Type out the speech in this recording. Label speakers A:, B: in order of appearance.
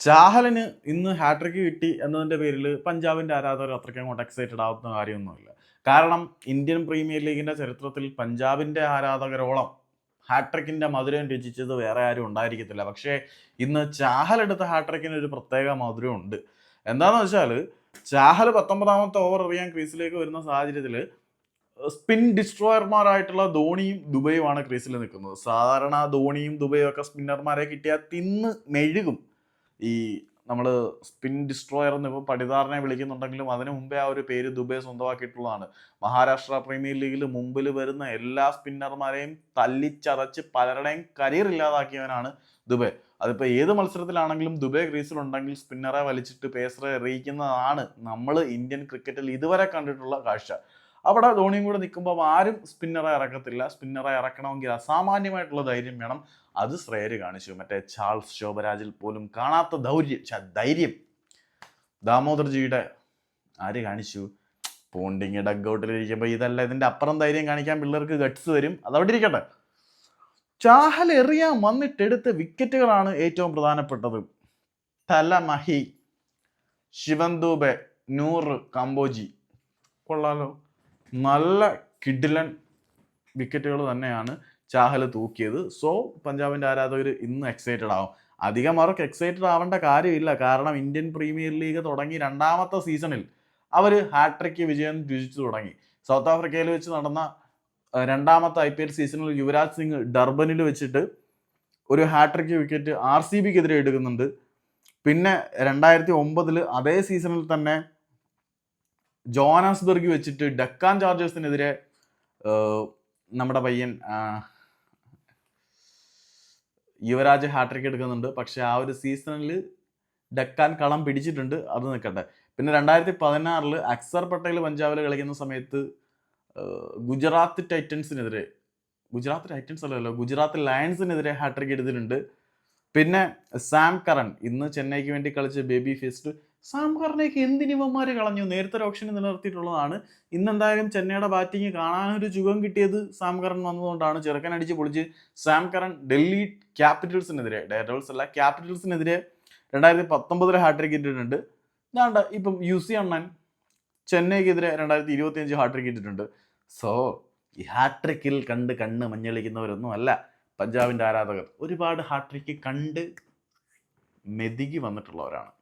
A: ചാഹലിന് ഇന്ന് ഹാട്രിക്ക് കിട്ടി എന്നതിന്റെ പേരിൽ പഞ്ചാബിന്റെ ആരാധകർ അത്രയ്ക്ക് അങ്ങോട്ട് എക്സൈറ്റഡ് ആവുന്ന കാര്യമൊന്നുമില്ല. കാരണം ഇന്ത്യൻ പ്രീമിയർ ലീഗിന്റെ ചരിത്രത്തിൽ പഞ്ചാബിന്റെ ആരാധകരോളം ഹാട്രിക്കിന്റെ മധുരം രുചിച്ചത് വേറെ ആരും ഉണ്ടായിരിക്കത്തില്ല. പക്ഷേ ഇന്ന് ചാഹൽ എടുത്ത ഹാട്രിക്കിന് ഒരു പ്രത്യേക മധുരമുണ്ട് ഉണ്ട്. എന്താന്ന് വെച്ചാൽ ചാഹൽ പത്തൊമ്പതാമത്തെ ഓവർ എറിയാൻ ക്രീസിലേക്ക് വരുന്ന സാഹചര്യത്തിൽ സ്പിൻ ഡിസ്ട്രോയർമാരായിട്ടുള്ള ധോണിയും ദുബൈയുമാണ് ക്രീസിൽ നിൽക്കുന്നത്. സാധാരണ ധോണിയും ദുബൈയും ഒക്കെ സ്പിന്നർമാരെ കിട്ടിയാൽ തിന്ന് മെഴുകും. ഈ നമ്മൾ സ്പിൻ ഡിസ്ട്രോയർ എന്ന് ഇപ്പോൾ പടിതാറിനെ വിളിക്കുന്നുണ്ടെങ്കിലും അതിന് മുമ്പേ ആ ഒരു പേര് ദുബൈ സ്വന്തമാക്കിയിട്ടുള്ളതാണ്. മഹാരാഷ്ട്ര പ്രീമിയർ ലീഗിൽ മുമ്പിൽ വരുന്ന എല്ലാ സ്പിന്നർമാരെയും തല്ലിച്ചതച്ച് പലരുടെയും കരിയർ ഇല്ലാതാക്കിയവനാണ് ദുബൈ. അതിപ്പോൾ ഏത് മത്സരത്തിലാണെങ്കിലും ദുബൈ ക്രീസിലുണ്ടെങ്കിൽ സ്പിന്നറെ വലിച്ചിട്ട് പേസറെ എറിയിക്കുന്നതാണ് നമ്മൾ ഇന്ത്യൻ ക്രിക്കറ്റിൽ ഇതുവരെ കണ്ടിട്ടുള്ള കാഴ്ച. അവിടെ ധോണിയും കൂടെ നിൽക്കുമ്പോൾ ആരും സ്പിന്നറെ ഇറക്കത്തില്ല. സ്പിന്നറെ ഇറക്കണമെങ്കിൽ അസാമാന്യമായിട്ടുള്ള ധൈര്യം വേണം. അത് ശ്രേയര് കാണിച്ചു. മറ്റേ ചാൾസ് ശോഭരാജിൽ പോലും കാണാത്ത ധൈര്യം ധൈര്യം. ദാമോദർജിയുടെ ആര് കാണിച്ചു? പോണ്ടിങ് ഡഗ് ഇരിക്കുമ്പോൾ ഇതല്ല ഇതിന്റെ അപ്പുറം ധൈര്യം കാണിക്കാൻ പിള്ളേർക്ക് ഗട്ട്സ് വരും അതവിടെ ഇരിക്കട്ടെ. ചാഹൽ എറിയാൻ വന്നിട്ടെടുത്ത വിക്കറ്റുകളാണ് ഏറ്റവും പ്രധാനപ്പെട്ടത്. തലമഹി ശിവൻ ദൂബെ നൂറ് കമ്പോജി കൊള്ളാലോ. നല്ല കിഡിലൻ വിക്കറ്റുകൾ തന്നെയാണ് ചാഹൽ തൂക്കിയത്. സോ പഞ്ചാബിന്റെ ആരാധകർ ഇന്ന് എക്സൈറ്റഡ് ആവും. അധികം അവർക്ക് എക്സൈറ്റഡ് ആവേണ്ട കാര്യമില്ല. കാരണം ഇന്ത്യൻ പ്രീമിയർ ലീഗ് തുടങ്ങി രണ്ടാമത്തെ സീസണിൽ അവർ ഹാട്രിക്ക് വിജയം രുചിച്ചു തുടങ്ങി. സൗത്ത് ആഫ്രിക്കയിൽ വെച്ച് നടന്ന രണ്ടാമത്തെ ഐ പി എൽ സീസണിൽ യുവരാജ് സിംഗ് ഡർബനിൽ വെച്ചിട്ട് ഒരു hat trick wicket R C ബിക്കെതിരെ എടുക്കുന്നുണ്ട്. പിന്നെ രണ്ടായിരത്തി ഒമ്പതിൽ അതേ സീസണിൽ തന്നെ ജോനാസ്ബർഗ് വെച്ചിട്ട് ഡക്കാൻ ചാർജേഴ്സിനെതിരെ നമ്മുടെ പയ്യൻ യുവരാജ് ഹാട്രിക് എടുക്കുന്നുണ്ട്. പക്ഷെ ആ ഒരു സീസണിൽ ഡക്കാൻ കളം പിടിച്ചിട്ടുണ്ട്. അത് നിൽക്കട്ടെ. പിന്നെ രണ്ടായിരത്തി പതിനാറിൽ അക്സർ പട്ടേൽ പഞ്ചാബിൽ കളിക്കുന്ന സമയത്ത് ഗുജറാത്ത് ടൈറ്റൻസിനെതിരെ ഗുജറാത്ത് ടൈറ്റൻസ് അല്ലല്ലോ ഗുജറാത്ത് ലയൺസിനെതിരെ ഹാട്രിക് എടുത്തിട്ടുണ്ട്. പിന്നെ സാം കറൺ ഇന്ന് ചെന്നൈക്ക് വേണ്ടി കളിച്ച ബേബി ഫെസ്റ്റ്. സാം കറിനെയൊക്കെ എന്തിനിവന്മാര് കളഞ്ഞു? നേരത്തെ ഒരു ഓപ്ഷൻ നിലനിർത്തിയിട്ടുള്ളതാണ്. ഇന്ന് എന്തായാലും ചെന്നൈയുടെ ബാറ്റിംഗ് കാണാനൊരു ചുഖം കിട്ടിയത് സാം കറൻ വന്നതുകൊണ്ടാണ്. ചെറുക്കൻ അടിച്ച് പൊളിച്ച് സാം കറൻ ഡൽഹി ക്യാപിറ്റൽസിനെതിരെ ഡയറോൾസ് അല്ല ക്യാപിറ്റൽസിനെതിരെ രണ്ടായിരത്തി പത്തൊമ്പതിൽ ഹാട്രിക് ഇട്ടിട്ടുണ്ട്. ഇതാണ്ട് ഇപ്പം യു സി അണ്ണൻ ചെന്നൈക്കെതിരെ രണ്ടായിരത്തി ഇരുപത്തി അഞ്ച് ഹാട്രിക് ഇട്ടിട്ടുണ്ട്. സോ ഈ ഹാട്രിക്കിൽ കണ്ട് കണ്ണ് മഞ്ഞളിക്കുന്നവരൊന്നും അല്ല. പഞ്ചാബിന്റെ ആരാധകർ ഒരുപാട് ഹാട്രിക്ക് കണ്ട് മെതികി വന്നിട്ടുള്ളവരാണ്.